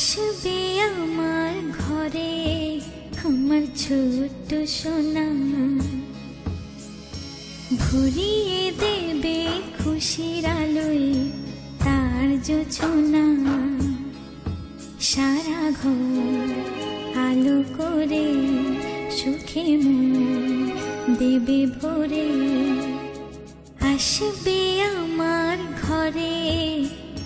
আসবে আমার ঘরে আমার ছোট্ট সোনা ভরিয়ে দেবে খুশির আলোয় তার জোছনা সারা ঘর আলো করে সুখে মন দেবে ভরে। আসবে আমার ঘরে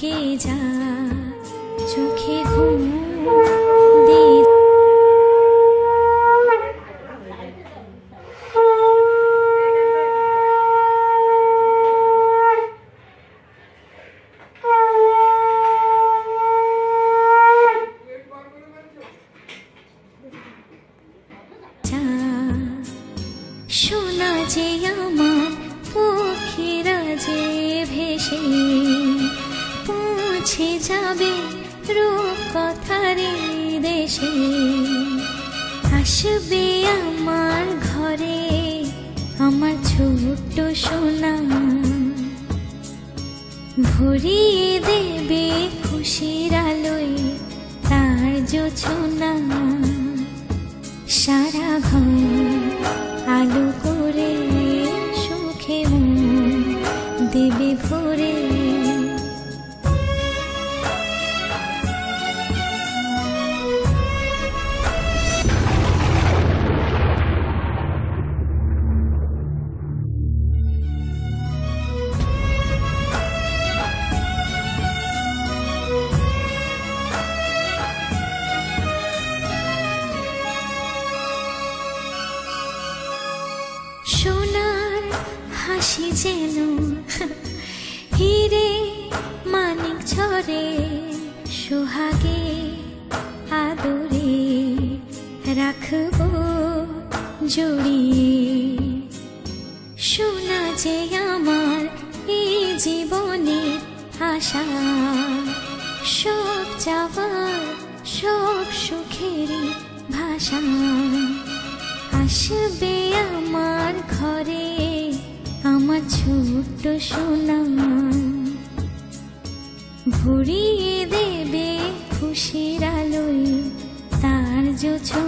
গে যা চোখে ঘুম শোনা যে আমার পৌঁছে যাবে রূপ কথারে দেশে। আসবে আমার ঘরে আমার ছোট্ট সোনা। ভরিয়ে দেবে খুশির আলোয় তার জোছনা সারা ঘর আলো করে সুখে দেবে ভরে। হাসি যেন হিরে মানিক ঝরে, সোহাগে আদরে রাখব জড়িয়ে। সোনা যে আমার এই জীবনে আশা, সব চাওয়ার সব সুখের ভাষা। আসবে আমার ঘরে আমার ছোট্ট সোনা ভরিয়ে দেবে খুশির আলোয় তার জোছ